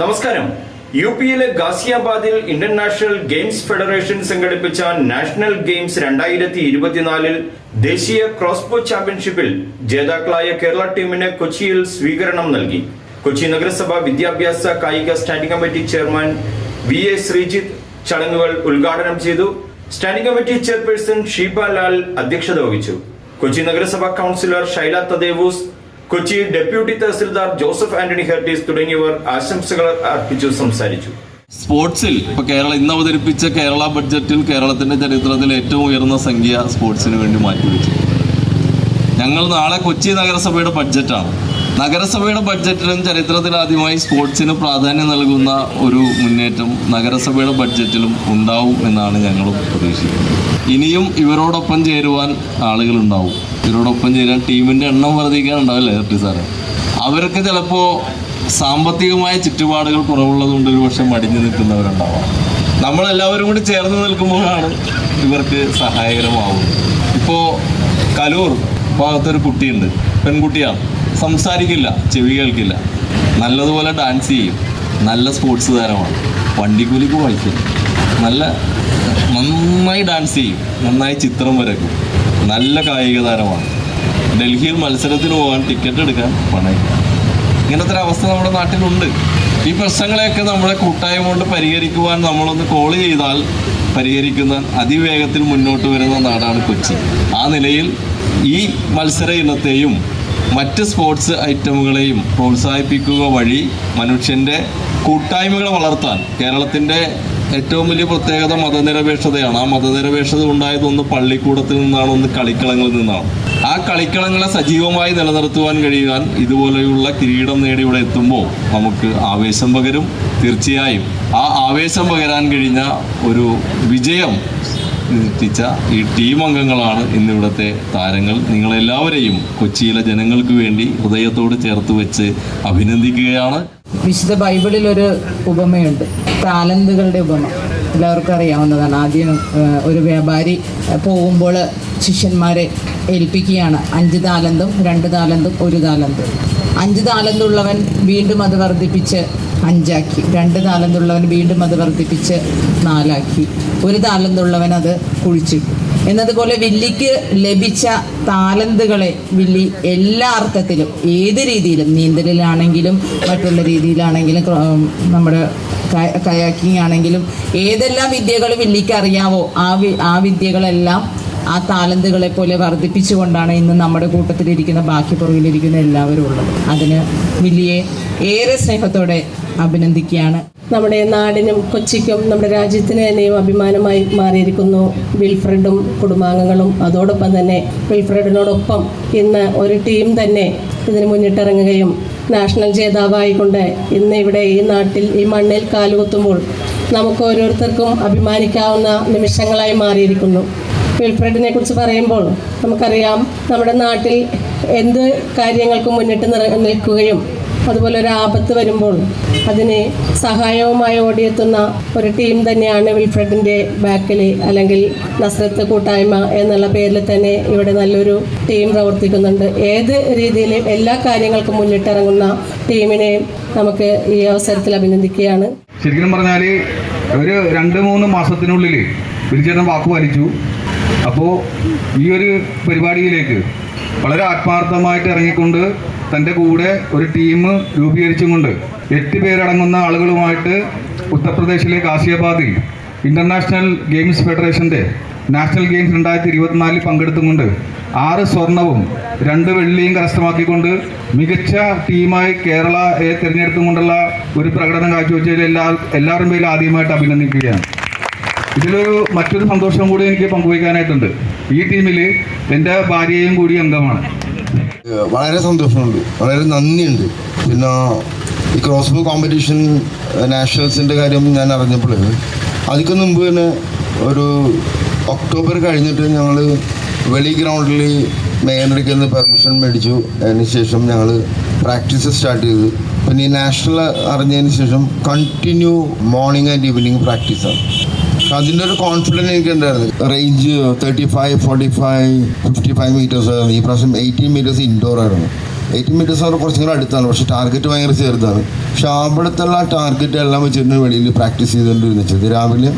നമസ്കാരം. യു പിയിലെ ഗാസിയാബാദിൽ ഇന്റർനാഷണൽ ഗെയിംസ് ഫെഡറേഷൻ സംഘടിപ്പിച്ച നാഷണൽ ഗെയിംസ് രണ്ടായിരത്തി ഇരുപത്തിനാലിൽ ദേശീയ ക്രോസ്ബോ ചാമ്പ്യൻഷിപ്പിൽ ജേതാക്കളായ കേരള ടീമിന് കൊച്ചിയിൽ സ്വീകരണം നൽകി. കൊച്ചി നഗരസഭ വിദ്യാഭ്യാസ കായിക standing committee chairman V A Sreejith ചടങ്ങുകൾ ഉദ്ഘാടനം ചെയ്തു. Standing committee chairperson Sheeba Lal അധ്യക്ഷത വഹിച്ചു. കൊച്ചി നഗരസഭാ കൗൺസിലർ ഷൈല തദേവൂസ് കൊച്ചി ഡെപ്യൂട്ടി തഹസിൽദാർ ജോസഫ് ആന്റണി ഹെർട്ടീസ് തുടങ്ങിയവർ ആശംസകൾ അർപ്പിച്ചു സംസാരിച്ചു. സ്പോർട്സിൽ ഇപ്പൊ കേരള ഇന്ന് അവതരിപ്പിച്ച കേരള ബഡ്ജറ്റിൽ കേരളത്തിന്റെ ചരിത്രത്തിൽ ഏറ്റവും ഉയർന്ന സംഖ്യ സ്പോർട്സിന് വേണ്ടി മാറ്റിവെച്ചു. ഞങ്ങൾ നാളെ കൊച്ചി നഗരസഭയുടെ ബഡ്ജറ്റാണ്. നഗരസഭയുടെ ബഡ്ജറ്റിലും ചരിത്രത്തിൽ ആദ്യമായി സ്പോർട്സിന് പ്രാധാന്യം നൽകുന്ന ഒരു മുന്നേറ്റം നഗരസഭയുടെ ബഡ്ജറ്റിലും ഉണ്ടാവും എന്നാണ് ഞങ്ങളും പ്രതീക്ഷിക്കുന്നത്. ഇനിയും ഇവരോടൊപ്പം ചേരുവാൻ ആളുകളുണ്ടാവും. ഇവരോടൊപ്പം ചേരാൻ ടീമിന്റെ എണ്ണം വർദ്ധിക്കാൻ ഉണ്ടാവില്ലേ ഹെർട്ടി സാറേ? അവർക്ക് ചിലപ്പോൾ സാമ്പത്തികമായ ചുറ്റുപാടുകൾ കുറവുള്ളതുകൊണ്ട് ഒരു പക്ഷെ മടിഞ്ഞു നിൽക്കുന്നവരുണ്ടാവാം. നമ്മളെല്ലാവരും കൂടി ചേർന്ന് നിൽക്കുമ്പോഴാണ് ഇവർക്ക് സഹായകരമാവുന്നത്. ഇപ്പോൾ കലൂർ ഭാഗത്തൊരു കുട്ടിയുണ്ട് പെൺകുട്ടിയാണ്. സംസാരിക്കില്ല ചെവി കേൾക്കില്ല. നല്ലതുപോലെ ഡാൻസ് ചെയ്യും. നല്ല സ്പോർട്സ് താരമാണ്. വണ്ടിക്കൂലിക്ക് കളിക്കും നല്ല നന്നായി ഡാൻസ് ചെയ്യും. നന്നായി ചിത്രം വരക്കും നല്ല കായിക താരമാണ്. ഡൽഹിയിൽ മത്സരത്തിന് പോകാൻ ടിക്കറ്റ് എടുക്കാൻ പണയില്ല ഇങ്ങനത്തെ ഒരു അവസ്ഥ നമ്മുടെ നാട്ടിലുണ്ട്. ഈ പ്രശ്നങ്ങളെയൊക്കെ നമ്മുടെ കൂട്ടായ്മ കൊണ്ട് പരിഹരിക്കുവാൻ നമ്മളൊന്ന് കോൾ ചെയ്താൽ പരിഹരിക്കുന്ന അതിവേഗത്തിൽ മുന്നോട്ട് വരുന്ന നാടാണ് കൊച്ചി. ആ നിലയിൽ ഈ മത്സര ഇനത്തെയും മറ്റ് സ്പോർട്സ് ഐറ്റമുകളെയും പ്രോത്സാഹിപ്പിക്കുക വഴി മനുഷ്യന്റെ കൂട്ടായ്മകളെ വളർത്താൻ കേരളത്തിന്റെ ഏറ്റവും വലിയ പ്രത്യേകത മതനിരപേക്ഷതയാണ്. ആ മതനിരപേക്ഷത ഉണ്ടായത് ഒന്ന് പള്ളിക്കൂടത്തിൽ നിന്നാണ് ഒന്ന് കളിക്കളങ്ങളിൽ നിന്നാണ്. ആ കളിക്കളങ്ങളെ സജീവമായി നിലനിർത്തുവാൻ കഴിയാൻ ഇതുപോലെയുള്ള കിരീടം നേടി ഇവിടെ എത്തുമ്പോൾ നമുക്ക് ആവേശം പകരും. തീർച്ചയായും ആ ആവേശം പകരാൻ കഴിഞ്ഞ ഒരു വിജയം എത്തിച്ച ഈ ടീം അംഗങ്ങളാണ് ഇന്നിവിടുത്തെ താരങ്ങൾ. നിങ്ങളെല്ലാവരെയും കൊച്ചിയിലെ ജനങ്ങൾക്ക് വേണ്ടി ഹൃദയത്തോട് ചേർത്ത് വെച്ച് അഭിനന്ദിക്കുകയാണ്. വിശുദ്ധ ബൈബിളിൽ ഒരു ഉപമയുണ്ട്. താലന്തുകളുടെ ഉപമ. എല്ലാവർക്കും അറിയാവുന്നതാണ്. ആദ്യം ഒരു വ്യാപാരി പോകുമ്പോൾ ശിഷ്യന്മാരെ ഏൽപ്പിക്കുകയാണ്. അഞ്ച് താലന്തും രണ്ട് താലന്തും ഒരു താലന്തും അഞ്ച് താലന്തുള്ളവൻ വീണ്ടും അത് വർദ്ധിപ്പിച്ച് അഞ്ചാക്കി. രണ്ട് താലന്തുള്ളവൻ വീണ്ടും അത് വർദ്ധിപ്പിച്ച് നാലാക്കി. ഒരു താലന്തുള്ളവൻ അത് കുഴിച്ചിട്ടു. എന്നതുപോലെ വില്ലിക്ക് ലഭിച്ച താലന്തുകളെ വില്ലി എല്ലാ അർത്ഥത്തിലും ഏത് രീതിയിലും നീന്തലിലാണെങ്കിലും മറ്റുള്ള രീതിയിലാണെങ്കിലും നമ്മുടെ കയാക്കിങ് ആണെങ്കിലും ഏതെല്ലാം വിദ്യകൾ വില്ലിക്ക് അറിയാവോ ആ ആ വിദ്യകളെല്ലാം ആ താലന്തുകളെ പോലെ വർദ്ധിപ്പിച്ചുകൊണ്ടാണ് ഇന്ന് നമ്മുടെ കൂട്ടത്തിലിരിക്കുന്ന ബാക്കി പുറകിലിരിക്കുന്ന എല്ലാവരും ഉള്ളത്. അതിന് വില്ലിയെ ഏറെ സ്നേഹത്തോടെ അഭിനന്ദിക്കുകയാണ്. നമ്മുടെ നാടിനും കൊച്ചിക്കും നമ്മുടെ രാജ്യത്തിന് തന്നെയും അഭിമാനമായി മാറിയിരിക്കുന്നു. വിൽഫ്രഡും കുടുംബാംഗങ്ങളും അതോടൊപ്പം തന്നെ വിൽഫ്രഡിനോടൊപ്പം ഇന്ന് ഒരു ടീം തന്നെ ഇതിന് മുന്നിട്ടിറങ്ങുകയും നാഷണൽ ജേതാവായിക്കൊണ്ട് ഇന്ന് ഇവിടെ ഈ നാട്ടിൽ ഈ മണ്ണിൽ കാലുകുത്തുമ്പോൾ നമുക്ക് ഓരോരുത്തർക്കും അഭിമാനിക്കാവുന്ന നിമിഷങ്ങളായി മാറിയിരിക്കുന്നു. വിൽഫ്രഡിനെ കുറിച്ച് പറയുമ്പോൾ നമുക്കറിയാം നമ്മുടെ നാട്ടിൽ എന്ത് കാര്യങ്ങൾക്കും മുന്നിട്ട് നിൽക്കുകയും അതുപോലെ ഒരു ആപത്ത് വരുമ്പോൾ അതിനെ സഹായവുമായി ഓടിയെത്തുന്ന ഒരു ടീം തന്നെയാണ് വിൽഫ്രഡിന്റെ ബാക്കിൽ അല്ലെങ്കിൽ നസ്രത്ത് കൂട്ടായ്മ എന്നുള്ള പേരിൽ തന്നെ ഇവിടെ നല്ലൊരു ടീം പ്രവർത്തിക്കുന്നുണ്ട്. ഏത് രീതിയിലും എല്ലാ കാര്യങ്ങൾക്കും മുന്നിട്ടിറങ്ങുന്ന ടീമിനെ നമുക്ക് ഈ അവസരത്തിൽ അഭിനന്ദിക്കുകയാണ്. ശരിക്കും പറഞ്ഞാൽ ഒരു രണ്ട് മൂന്ന് മാസത്തിനുള്ളിൽ ബിരിച്ചേട്ടൻ വാക്ക് പാലിച്ചു. അപ്പോൾ ഈ ഒരു പരിപാടിയിലേക്ക് വളരെ ആത്മാർത്ഥമായിട്ട് ഇറങ്ങിക്കൊണ്ട് തന്റെ കൂടെ ഒരു ടീം രൂപീകരിച്ചുകൊണ്ട് എട്ട് പേരടങ്ങുന്ന ആളുകളുമായിട്ട് ഉത്തർപ്രദേശിലെ ഗാസിയാബാദിൽ ഇന്റർനാഷണൽ ഗെയിംസ് ഫെഡറേഷന്റെ നാഷണൽ ഗെയിംസ് രണ്ടായിരത്തി ഇരുപത്തിനാലിൽ പങ്കെടുത്തുകൊണ്ട് ആറ് സ്വർണവും രണ്ട് വെള്ളിയും കരസ്ഥമാക്കിക്കൊണ്ട് മികച്ച ടീമായി കേരളയെ തിരഞ്ഞെടുത്തുകൊണ്ടുള്ള ഒരു പ്രകടനം കാഴ്ചവെച്ചതിൽ എല്ലാ എല്ലാവരും പേരും ആദ്യമായിട്ട് അഭിനന്ദിക്കുകയാണ്. ഇതിലൊരു മറ്റൊരു സന്തോഷം കൂടി എനിക്ക് പങ്കുവയ്ക്കാനായിട്ടുണ്ട്. ഈ ടീമിൽ എന്റെ ഭാര്യയും കൂടി അംഗമാണ്. വളരെ സന്തോഷമുണ്ട്. വളരെ നന്ദിയുണ്ട്. പിന്നെ ഈ ക്രോസ് ബോ കോമ്പറ്റീഷൻ നാഷണൽസിന്റെ കാര്യം ഞാൻ അറിഞ്ഞപ്പോൾ അതിക്ക് മുമ്പ് തന്നെ ഒരു ഒക്ടോബർ കഴിഞ്ഞിട്ട് ഞങ്ങൾ വെളി ഗ്രൗണ്ടിൽ മേനടയ്ക്ക് നിന്ന് പെർമിഷൻ മേടിച്ചു. അതിന് ശേഷം ഞങ്ങൾ പ്രാക്ടീസ് സ്റ്റാർട്ട് ചെയ്തു. പിന്നെ ഈ നാഷണൽ അറിഞ്ഞതിന് ശേഷം കണ്ടിന്യൂ മോർണിംഗ് ആൻഡ് ഈവനിങ് പ്രാക്ടീസാണ് അതിന്റെ ഒരു കോൺഫിഡൻസ് എനിക്ക് ഉണ്ടായിരുന്നു range thirty five forty five fifty five meters ആയിരുന്നു. ഈ പ്രാവശ്യം എയ്റ്റീൻ മീറ്റേഴ്സ് ഇൻഡോർ ആയിരുന്നു. എയ്റ്റി മീറ്റേഴ്സ് അവർ കുറച്ചും കൂടെ അടുത്താണ്. പക്ഷേ ടാർഗറ്റ് ഭയങ്കര ചെറുതാണ്. പക്ഷെ അവിടുത്തുള്ള ടാർഗറ്റ് എല്ലാം വെച്ചിട്ട് വെളിയിൽ പ്രാക്ടീസ് ചെയ്തുകൊണ്ടിരുന്നു വെച്ചത്. രാവിലെ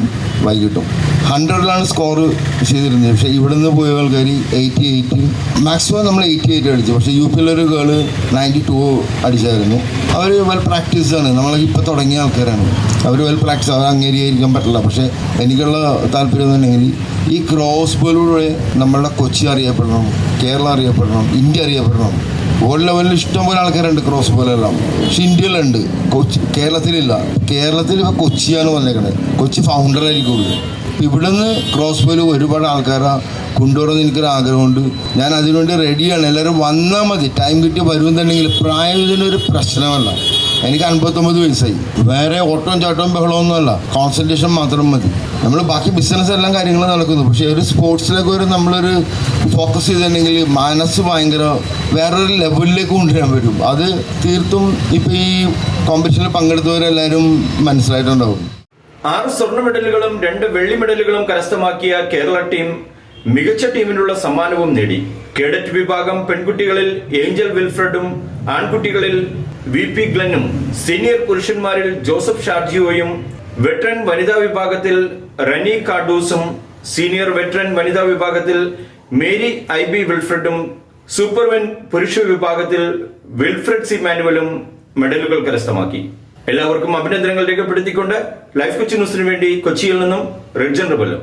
വൈകിട്ടും. ഹൺഡ്രഡിലാണ് സ്കോർ ചെയ്തിരുന്നത്. പക്ഷേ ഇവിടെ നിന്ന് പോയ ആൾക്കാർ എയ്റ്റി എയ്റ്റ് മാക്സിമം നമ്മൾ എയ്റ്റി എയ്റ്റ് അടിച്ചു പക്ഷേ യു പിയിലൊരു ഗേൾ നയന്റി ടു അടിച്ചായിരുന്നു. അവർ വെൽ പ്രാക്ടീസാണ് നമ്മൾ ഇപ്പോൾ തുടങ്ങിയ ആൾക്കാരാണ്. അവർ വെൽ പ്രാക്ടീസ് അവർ അംഗീകരിക്കാൻ പറ്റില്ല. പക്ഷേ എനിക്കുള്ള താല്പര്യം എന്ന് പറഞ്ഞെങ്കിൽ ഈ ക്രോസ് ബോളിലൂടെ നമ്മളുടെ കൊച്ചി അറിയപ്പെടണം കേരളം അറിയപ്പെടണം ഇന്ത്യ അറിയപ്പെടണം. വേൾഡ് ലെവലിൽ ഇഷ്ടംപോലെ ആൾക്കാരുണ്ട് ക്രോസ് ബോളെല്ലാം പക്ഷെ ഇന്ത്യയിലുണ്ട് കൊച്ചി കേരളത്തിലില്ല. കേരളത്തിൽ ഇപ്പോൾ കൊച്ചിയാണ് വന്നേക്കുന്നത് കൊച്ചി ഫൗണ്ടർ അപ്പം ഇവിടുന്ന് ക്രോസ് ബോൾ ഒരുപാട് ആൾക്കാരെ കൊണ്ടുവരുന്ന എനിക്കൊരു ആഗ്രഹമുണ്ട് ഞാൻ അതിനുവേണ്ടി റെഡിയാണ് എല്ലാവരും വന്നാൽ മതി. ടൈം കിട്ടി വരുമെന്നുണ്ടെങ്കിൽ പ്രായം ഇതിനൊരു പ്രശ്നമല്ല. എനിക്ക് അൻപത്തൊമ്പത് വയസ്സായി. വേറെ ഓട്ടവും ചാട്ടവും ബഹളമൊന്നുമല്ല. കോൺസെൻട്രേഷൻ മാത്രം മതി. നമ്മൾ ബാക്കി ബിസിനസ് എല്ലാം കാര്യങ്ങൾ നടക്കുന്നു. പക്ഷേ ഒരു സ്പോർട്സിലൊക്കെ ഒരു നമ്മളൊരു ഫോക്കസ് ചെയ്തിട്ടുണ്ടെങ്കിൽ മനസ്സ് ഭയങ്കര വേറൊരു ലെവലിലേക്ക് കൊണ്ടുവരാൻ പറ്റും. അത് തീർത്തും ഇപ്പോൾ ഈ കോമ്പറ്റീഷനിൽ പങ്കെടുത്തവരെല്ലാവരും മനസ്സിലായിട്ടുണ്ടാവും. ആറ് സ്വർണ മെഡലുകളും രണ്ട് വെള്ളി മെഡലുകളും കരസ്ഥമാക്കിയ കേരള ടീം മികച്ച ടീമിനുള്ള സമ്മാനവും നേടി. കേഡറ്റ് വിഭാഗം പെൺകുട്ടികളിൽ ഏഞ്ചൽ വിൽഫ്രഡും ആൺകുട്ടികളിൽ വി പി ഗ്ലനും സീനിയർ പുരുഷന്മാരിൽ ജോസഫ് ഷാർജിയോയും വെറ്ററൻ വനിതാ വിഭാഗത്തിൽ റനി കാർഡൂസും സീനിയർ വെറ്ററൻ വനിതാ വിഭാഗത്തിൽ മേരി ഐ ബി വിൽഫ്രഡും സൂപ്പർവെൻ പുരുഷ വിഭാഗത്തിൽ വിൽഫ്രഡ് സി മാനുവലും മെഡലുകൾ കരസ്ഥമാക്കി. എല്ലാവർക്കും അഭിനന്ദനങ്ങൾ രേഖപ്പെടുത്തിക്കൊണ്ട് ലൈഫ് കൊച്ചി ന്യൂസിനു വേണ്ടി കൊച്ചിയിൽ നിന്നും റെഡ് റബല്ലോ